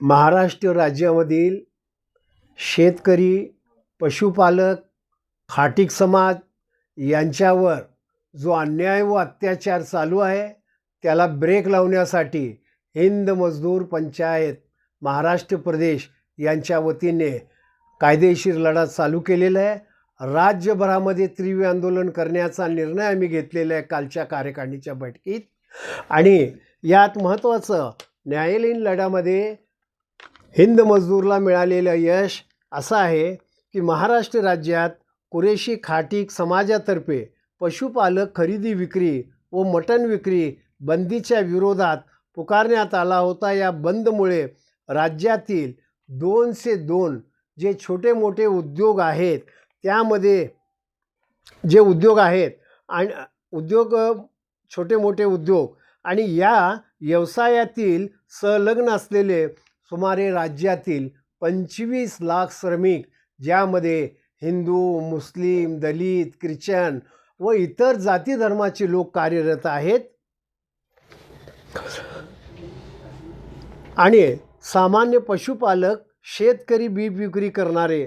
महाराष्ट्र राज्यामधील शेतकरी पशुपालक खाटीक समाज यांच्यावर जो अन्याय व अत्याचार चालू आहे त्याला ब्रेक लावण्यासाठी हिंद मजदूर पंचायत महाराष्ट्र प्रदेश यांच्या वतीने कायदेशीर लढा चालू केलेला आहे. राज्यभरामध्ये तीव्र आंदोलन करण्याचा निर्णय आम्ही घेतलेला आहे कालच्या कार्यकारिणीच्या बैठकीत. आणि यात महत्त्वाचं न्यायालयीन लढ्यामध्ये हिंद मजदूरला मिळालेलं यश असं आहे की महाराष्ट्र राज्यात कुरेशी खाटीक समाजातर्फे पशुपालक खरेदी विक्री व मटण विक्री बंदीच्या विरोधात पुकारण्यात आला होता. या बंदमुळे राज्यातील दोनशे दोन जे छोटे मोठे उद्योग आहेत त्यामध्ये जे उद्योग आहेत आणि उद्योग छोटे मोठे उद्योग आणि या व्यवसायातील संलग्न असलेले सुमारे राज्यातील पंचवीस लाख श्रमिक ज्यामध्ये हिंदू मुस्लिम दलित ख्रिश्चन व इतर जाती धर्माचे लोक कार्यरत आहेत. आणि सामान्य पशुपालक शेतकरी बी विक्री करणारे.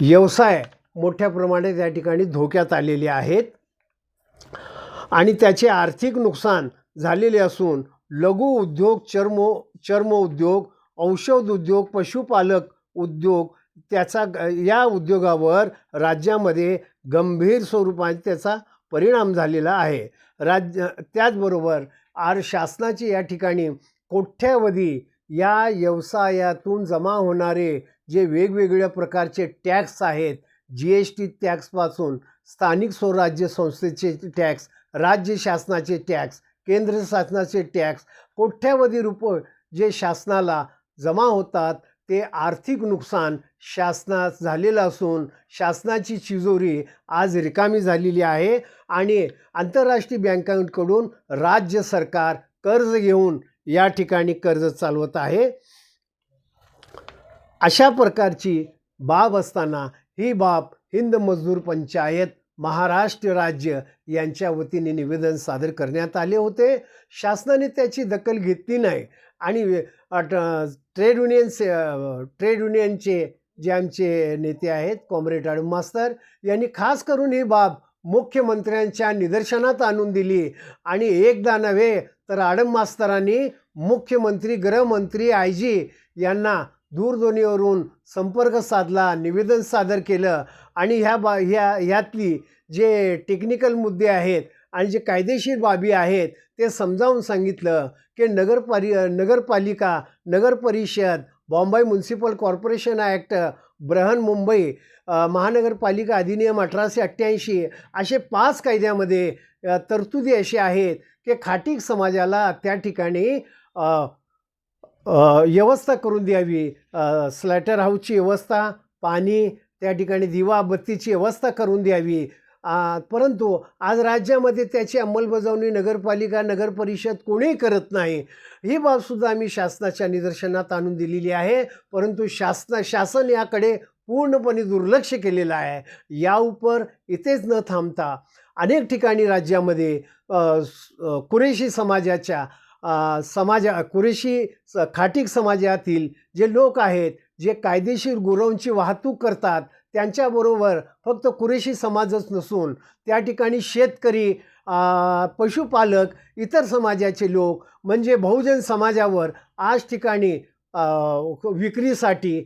व्यवसाय मोठ्या प्रमाणात या ठिकाणी धोक्यात आलेले आहेत. आणि त्याचे आर्थिक नुकसान झालेले असून लघु उद्योग चर्म चर्म उद्योग औषध उद्योग पशुपालक उद्योग त्याचा ग- या उद्योगावर राज्यामध्ये गंभीर स्वरूपात त्याचा परिणाम झालेला आहे. राज्य त्याचबरोबर आर शासनाची या ठिकाणी कोट्यावधी या व्यवसायातून जमा होणारे जे वेगवेगळ्या प्रकारचे टॅक्स आहेत जी एस टी टॅक्सपासून स्थानिक स्वराज्य संस्थेचे टॅक्स राज्य शासनाचे टॅक्स केंद्र शासनाचे टॅक्स कोट्यावधी रुपये जे शासनाला जमा होतात ते आर्थिक नुकसान शासनात झालेलं असून शासनाची चिजोरी आज रिकामी झालेली आहे आणि आंतरराष्ट्रीय बँकांकडून राज्य सरकार कर्ज घेऊन या ठिकाणी कर्ज चालवत आहे. अशा प्रकारची बाब असताना ही बाब हिंद मजदूर पंचायत महाराष्ट्र राज्य यांच्या वतीने निवेदन सादर करण्यात आले होते. शासनाने त्याची दखल घेतली नाही. आणि अट- ट्रेड युनियन्स ट्रेड युनियनचे जे आमचे नेते आहेत कॉम्रेड आडम मास्तर यांनी खास करून ही बाब मुख्यमंत्र्यांच्या निदर्शनात आणून दिली. आणि एकदा नव्हे तर आडम मास्तरांनी मुख्यमंत्री गृहमंत्री आय जी यांना दूरध्वनीवरून संपर्क साधला निवेदन सादर केलं आणि ह्या बा ह्या ह्यातली जे टेक्निकल मुद्दे आहेत आणि जे कायदेशीर बाबी आहेत ते समजावून सांगितलं की नगरपालि नगरपालिका नगरपरिषद Bombay Bombay municipal corporation act ब्रहन Mumbai महानगरपालिका अधिनियम अठराशे अठ्ठ्याऐंशी असे पाच कायद्यामध्ये तरतुदी अशी आहेत की खाटीक समाजाला त्या ठिकाणी व्यवस्था करून द्यावी. स्लॅटर हाऊसची व्यवस्था पाणी त्या ठिकाणी दिवा बत्तीची व्यवस्था करून द्यावी. परंतु आज राज्यामध्ये त्याची अंमलबजावणी नगरपालिका नगरपरिषद कोणीही करत नाही ही बाबसुद्धा आम्ही शासनाच्या निदर्शनात आणून दिलेली आहे. परंतु शासन शासन याकडे पूर्णपणे दुर्लक्ष केलेलं आहे. या उपर इथेच न थांबता अनेक ठिकाणी राज्यामध्ये कुरेशी समाजाच्या समाजा कुरेशी स- खाटीक समाजातील जे लोक आहेत जे कायदेशीर गुरवंची वाहतूक करतात त्यांच्याबरोबर फक्त कुरेशी समाजच नसून त्या ठिकाणी शेतकरी पशुपालक इतर समाजाचे लोक म्हणजे बहुजन समाजावर आज ठिकाणी विक्रीसाठी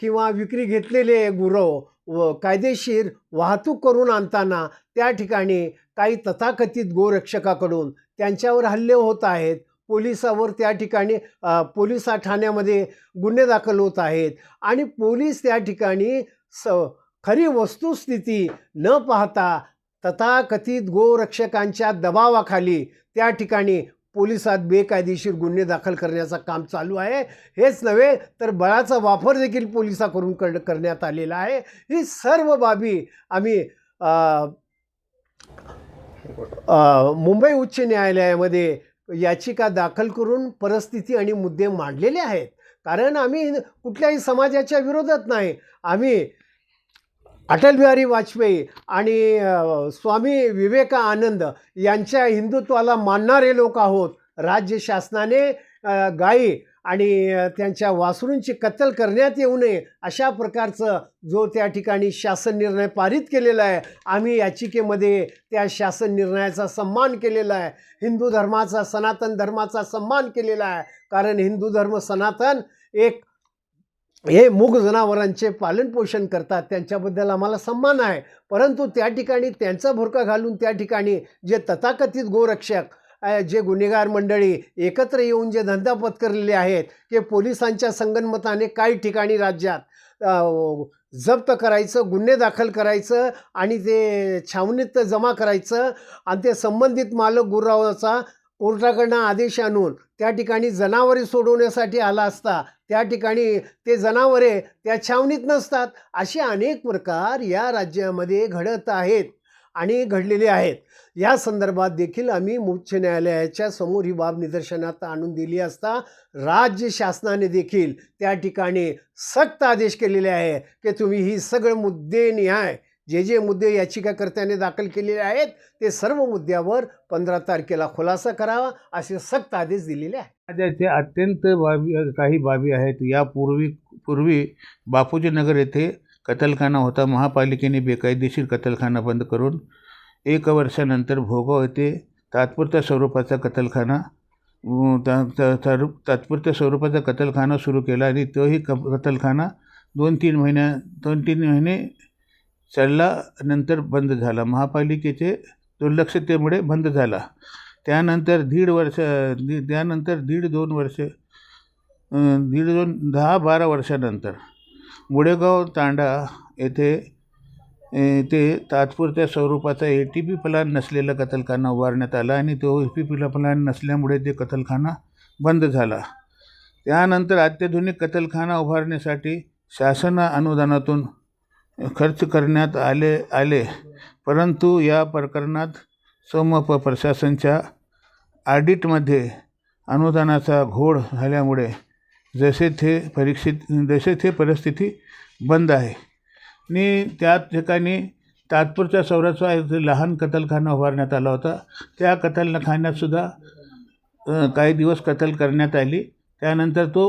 किंवा विक्री घेतलेले गुरव व कायदेशीर वाहतूक करून आणताना त्या ठिकाणी काही तथाकथित गोरक्षकाकडून त्यांच्यावर हल्ले होत आहेत. पोलिसावर त्या ठिकाणी अ, पोलीस ठाण्यामध्ये गुन्हे दाखल होत आहेत. आणि पोलीस त्या ठिकाणी स खरी वस्तुस्थिती न पाहता तथाकथित गोरक्षकांच्या दबावाखाली त्या ठिकाणी पोलिसात बेकायदेशीर गुन्हे दाखल करण्याचं काम चालू आहे. हेच नव्हे तर बळाचा वापर देखील पोलिसाकडून कर करण्यात आलेला आहे. ही सर्व बाबी आम्ही मुंबई उच्च न्यायालयामध्ये याचिका दाखल करून परिस्थिती आणि मुद्दे मांडलेले आहेत. कारण आम्ही कुठल्याही समाजाच्या विरोधात नाही. आम्ही अटल बिहारी वाजपेयी आणि स्वामी विवेकानंद यांच्या हिंदुत्वाला मानणारे लोक आहोत. राज्य शासनाने गायी आणि त्यांच्या वासरूंची कत्तल करण्यात येऊ नये अशा प्रकारचं जो त्या ठिकाणी शासन निर्णय पारित केलेला आहे आम्ही याचिकेमध्ये त्या शासन निर्णयाचा सन्मान केलेला आहे. हिंदू धर्माचा सनातन धर्माचा सन्मान केलेला आहे. कारण हिंदू धर्म सनातन एक हे मूग जनावरांचे पालनपोषण करतात त्यांच्याबद्दल आम्हाला सन्मान आहे. परंतु त्या ठिकाणी त्यांचा भुरका घालून त्या ठिकाणी जे तथाकथित गोरक्षक जे गुन्हेगार मंडळी एकत्र येऊन जे धंदा पत्करलेले आहेत ते पोलिसांच्या संगनमताने काही ठिकाणी राज्यात जप्त करायचं गुन्हे दाखल करायचं आणि ते छावणीत जमा करायचं आणि ते संबंधित मालक गुरावाचा कोर्टाकडनं आदेश आणून त्या ठिकाणी जनावरे सोडवण्यासाठी आला असता त्या ठिकाणी ते जनावरे त्या छावणीत नसतात असे अनेक प्रकार या राज्यामध्ये घडत आहेत. आणि घडलेले आहेत. या संदर्भात देखील आम्ही उच्च न्यायालयाच्या समोर ही बाब निदर्शनात आणून दिली असता राज्य शासनाने देखील त्या ठिकाणी सक्त आदेश केलेले आहे की तुम्ही ही सगळे मुद्दे न्याय जे जे मुद्दे याचिकाकर्त्याने दाखल केलेले आहेत ते सर्व मुद्द्यावर पंधरा तारखेला खुलासा करावा असे सक्त आदेश दिलेले आहेत राज्याचे अत्यंत बाबी काही बाबी आहेत. यापूर्वी पूर्वी बापूजी नगर येथे कत्तलखाना होता. महापालिकेने बेकायदेशीर कत्तलखाना बंद करून एक वर्षानंतर भोगाव येथे तात्पुरत्या स्वरूपाचा कतलखाना तात्पुरत्या स्वरूपाचा कतलखाना सुरू केला आणि तोही क कत्तलखाना दोन तीन महिन्या दोन तीन महिने चालला नंतर बंद झाला. महापालिकेचे दुर्लक्षतेमुळे बंद झाला. त्यानंतर दीड वर्ष दि त्यानंतर दीड दोन वर्ष दीड दोन दहा बारा वर्षानंतर मुडेगाव तांडा येथे ते तात्पुरत्या स्वरूपाचा ए टी पी प्लान नसलेला कतलखाना उभारण्यात आला आणि तो ए पी पी प्लान नसल्यामुळे ते कतलखाना बंद झाला. त्यानंतर अत्याधुनिक कतलखाना उभारण्यासाठी शासन अनुदानातून खर्च करण्यात आले आले. परंतु या प्रकरणात सोमप प्रशासनच्या ऑडिटमध्ये अनुदानाचा घोळ झाल्यामुळे जसे थे परीक्षित जसे थे परिस्थिती बंद आहे. आणि त्या ठिकाणी तात्पुरत्या सौराचा एक लहान कतलखाना उभारण्यात आला होता. त्या कतलखान्यातसुद्धा काही दिवस कतल करण्यात आली. त्यानंतर तो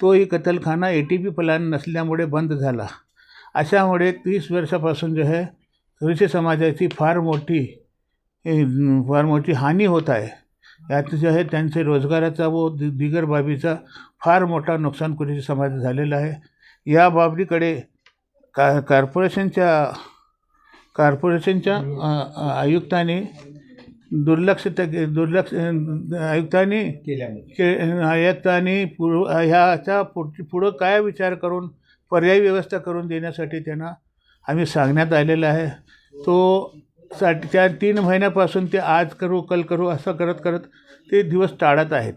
तोही कतलखाना ए टी पी प्लॅन नसल्यामुळे बंद झाला. अशामुळे तीस वर्षापासून जो आहे कृषी समाजाची फार मोठी फार मोठी हानी होत आहे. यात जे आहे त्यांचे रोजगाराचा व दि दिगर बाबीचा फार मोठा नुकसान कृषी समाज झालेला आहे. या बाबीकडे का कॉर्पोरेशनच्या कॉर्पोरेशनच्या आयुक्ताने दुर्लक्षित दुर्लक्ष आयुक्तांनी के आयुक्तांनी पुढ ह्याचा पुढ पुढं काय विचार करून पर्यायी व्यवस्था करून देण्यासाठी त्यांना आम्ही सांगण्यात आलेलं आहे. तो साठी त्या तीन महिन्यापासून ते आज करू कल करू असं करत करत ते दिवस टाळत आहेत.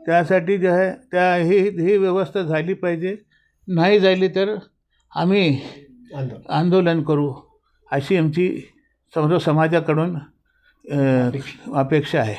त्यासाठी जे आहे त्या ही ही व्यवस्था झाली पाहिजे. नाही झाली तर आम्ही आंदोलन करू अशी आमची समजा समाजाकडून अपेक्षा आहे.